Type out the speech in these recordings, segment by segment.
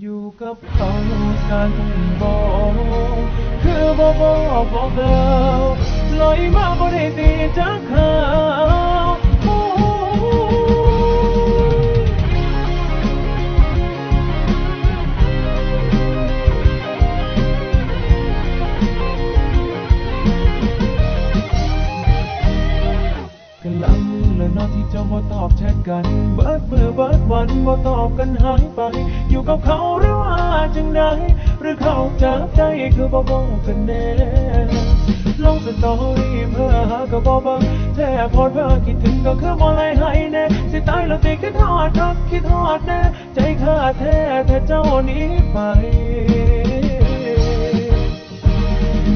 อยู่กับเขากันบอกคือบอกบอกบอกเราลอยมาบ่ได้ตีจากเขา กัน เบิดเมื่อเบิดวันบ่ตอบกันหายไป อยู่กับเขาหรือว่าจังใดหรือเขาจับใจคือบ่บอกกันแน่ลงสตอรี่เพื่อหาก็บ่เบังแท้พอเพื่อคิดถึงก็คือบ่ไล่ให้แน่สิตายแล้วสิคิดทอดรักคิดทอดแน่ใจขาดแท้แต่เจ้านี้ไป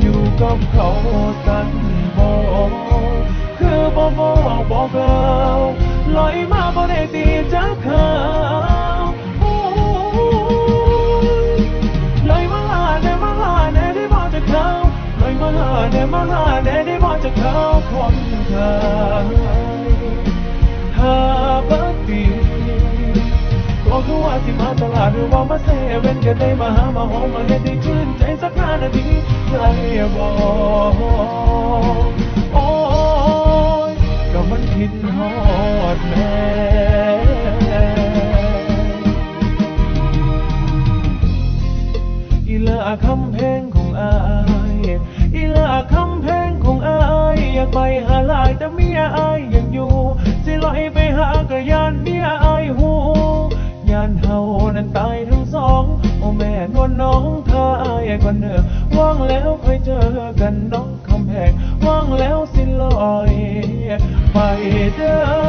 อยู่กับเขาสันบอกคือบ่บอกบอกเรา ลอยมาบ่ได้ตีจากเขาลอยมาหาแน่มาหาแน่ได้บอกจากเขาลอยมาหาแน่มาหาแน่ได้บอกจากเขาคนไทยถ้าบัดดีก็คือว่าสิมาตลาดหรือว่ามาเซเว่นก็ได้มาหามาหอมมาเฮ็ดให้ชื่นใจสักห้านาทีได้บอก แต่เมียอายยังอยู่ สิลอยไปหากระยานเมียอายหูยานเฮานั้นตายทั้งสอง โอ้แม่นวลน้องถ้าอายก่อนเนอว่างแล้วค่อยเจอกันน้องคำแพงว่างแล้วสิลอย ไปเด้อ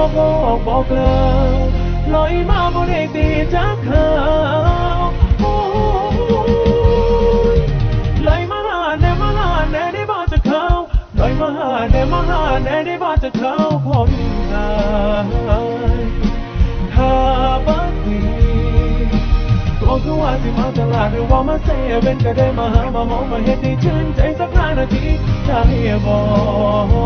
บอกบอกบอกแล้วลอยมาบ่ได้ตีจากเขาลอยมาหาแน่มาหาแน่ได้บอกจากเขาลอยมาหาแน่มาหาแน่ได้บอกจากเขาคนไทยถ้าบัดนี้ก็คือว่าสิมาตลาดหรือว่ามาเซเว่นก็ได้มาหามาหอมมาเฮ็ดให้ชื่นใจสักห้านาทีได้บอก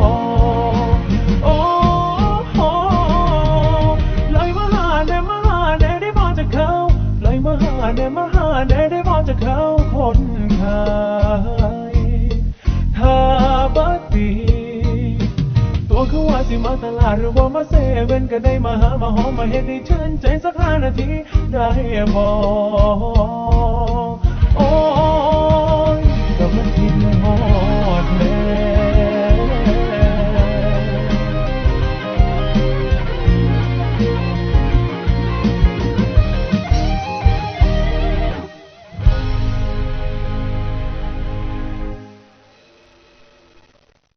เลยมาหาแน่มหาแน่ได้บอกจากเขาคนไทยถ้าบัดนี้ตัวเขาว่าสิมาตลาดหรือว่ามาเซเว่นก็ได้มาหามาหอมมาเฮ็ดให้ชื่นใจสักห้านาทีได้บอก